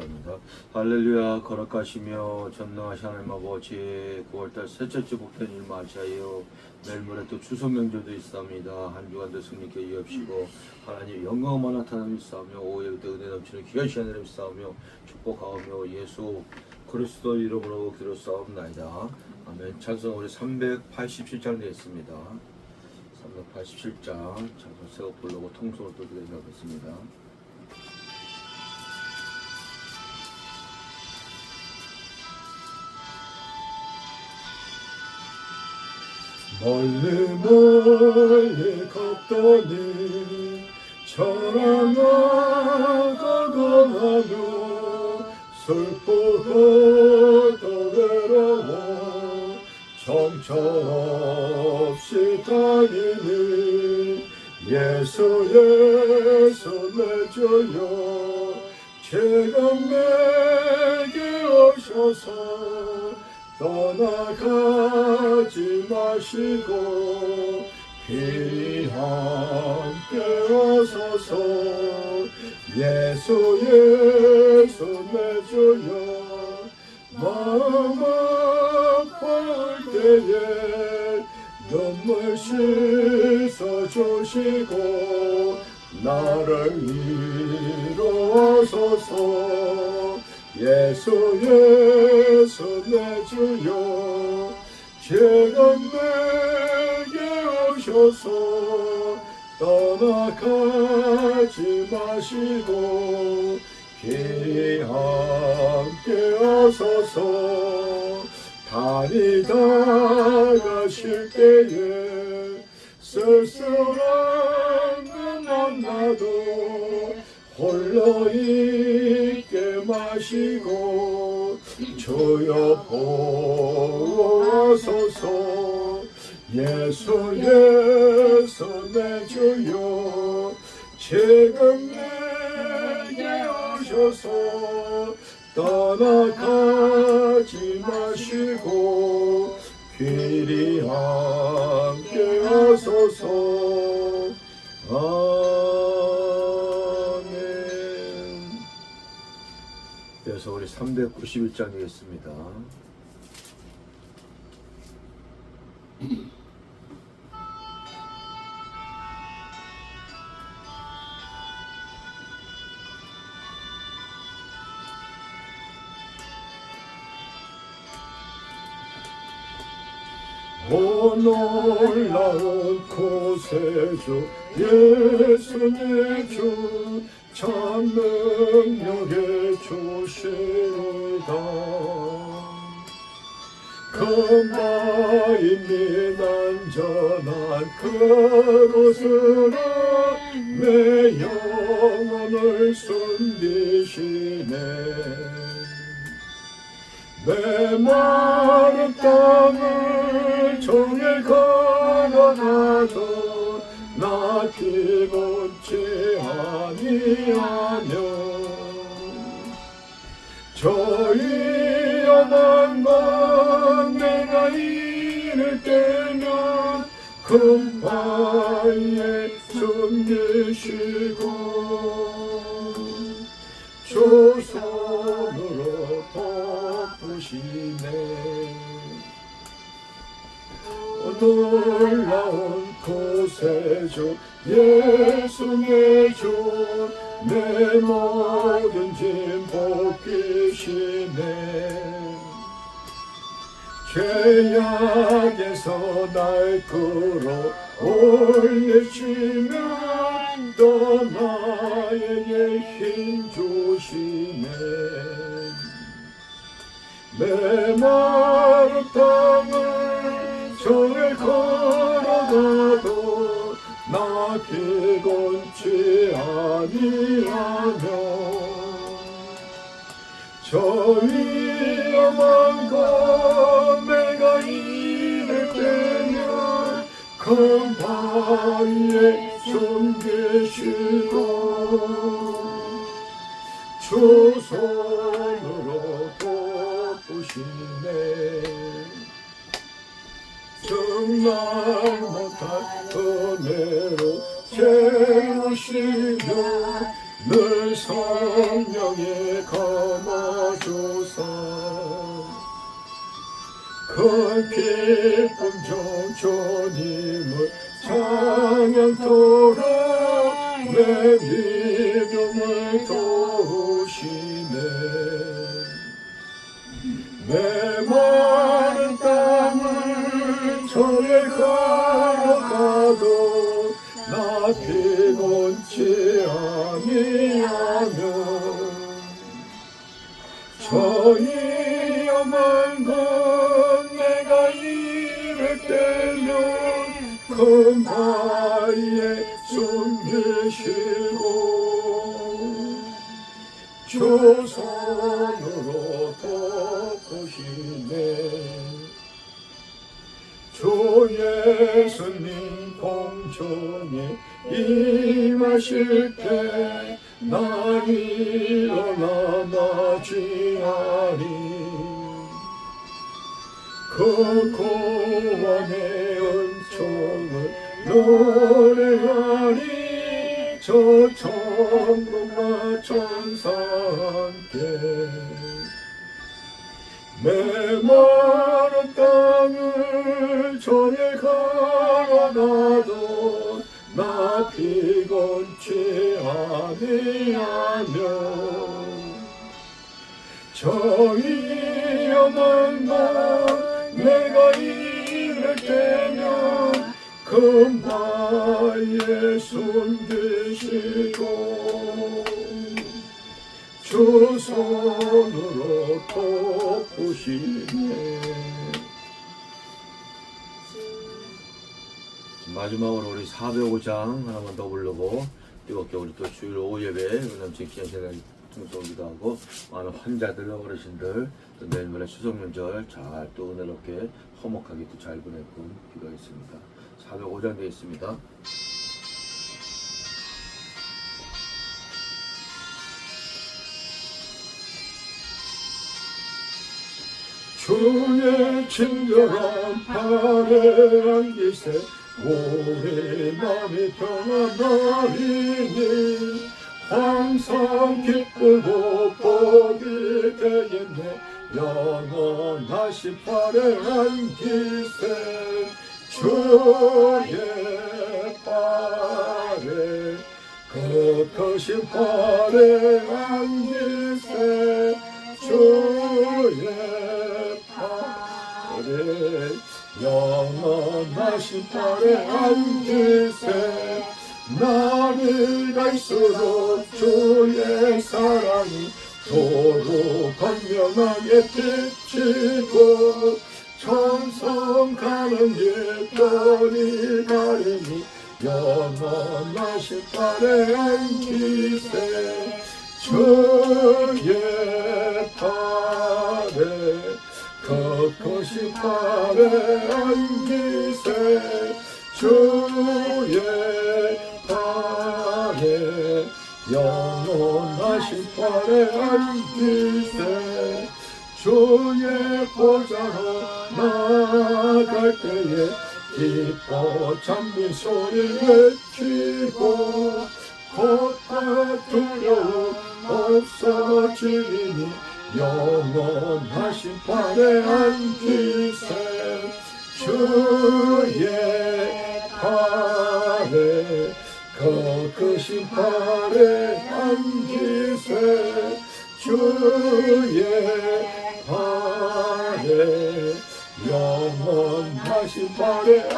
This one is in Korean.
기도합니다. 할렐루야 거룩하시며 전능하신 하나님 아버지 9월달 셋째 주 복된 일 맞이하여 내일 모레 또 추석 명절도 있습니다. 한 주간도 승리케 이옵시고 하나님 영광만 나타나며 있사오며 오해도 은혜 넘치는 귀한 시간을 있사오며 축복하오며 예수 그리스도 이름으로 기도 싸움나이다. 아멘. 찬송 우리 387장 되겠습니다. 387장 찬송 세고 부르고 통솔을 또 드리겠습니다. 멀리 멀리 갔더니 전화가 가며 슬프고도 외로워 정처없이 다니는 예수 예수 내 주여 지금 내게 오셔서 떠나가지 마시고 귀 함께 오소서 예수 예수 내주여 마음 아플 때에 눈물 씻어주시고 나를 이루어소서 예수 예수 내 주여 지금 내게 오셔서 떠나가지 마시고 귀 함께 하소서. 다니다가 쉴 때에 쓸쓸한 만나도 홀로 있게 마시고 주여 보소서. 예수 예수 내 주여 지금 내게 오셔서 떠나가지 마시고 귀리 함께 하소서 391장 되겠습니다. 오 놀라운 구세주 예수의 주 참 능력의 주시다. 금마임이 난전한 그곳으로 내 영혼을 숨기시네. 내 마른 땅을 종일 걸어가도 나기 분치 아니하며 저 위험한 건 내가 이를 때면 금바위에 숨기시고 주 손으로 덮으시네. 구 세주 예수의 주내 모든 짐 벗기시네. 죄악에서 날 끌어 올리시면 또 나에게 힘 주시네. 내 마음 큰 바위에 숨기시고 주 손으로 덮으시네. 정말 못할 은혜로 채우시며 늘 성령에 감아주사. 큰 기쁨 중 주님 믿음을 도우시네. 내 마른 땅을 저에 걸어가도 나 피곤치 아니하며 저 위험한 건 내가 이를 때면 큰바 조선으로 덮으시네. 주 예수님 공중에 임하실 때 난 일어나 맞이하리 그 구원의 은총을 노래하리 저 천국과 천사 함께 메마른 땅을 저에 걸어가도 나 피곤치 아니하며 저 위험한 날 내가 이를 때면 큰 바위에 숨기시고 주 손으로 덮으시네 마지막으로 우리 405장 하나만 더 부르고 뜨겁게 우리 또 주일 오후 예배 은남친 시간을 통성기도 하고 많은 환자들 어르신들 또 내일 모레 추석 명절 잘 또 은혜롭게 화목하게 또 잘 보내고 기도하겠습니다 405장 되어 있습니다. 주의 친절한 팔에 안기세 우리 마음이 평안하리니. 항상 기쁘고 복이 되겠네 영원하신 팔에 안기세 주의 팔에 그 크신 팔에 안기세. 주의 팔에 영원하신 팔에 안기세. 날이 갈수록 주의 사랑이 도로 건명하게 비치고 천성 가는 길 별이 가리니 영원하신 팔에 안기세. 주의 팔에 그것이 팔에 안기세. 주의 팔에 영원하신 팔에 안기세. 주의 보좌로 나 갈 때에 기뻐 찬미 소리 외치고 곧다 두려움 없어지니 영원하신 팔에 안기세 주의 팔에 거크신 팔에 안기세 주의 팔에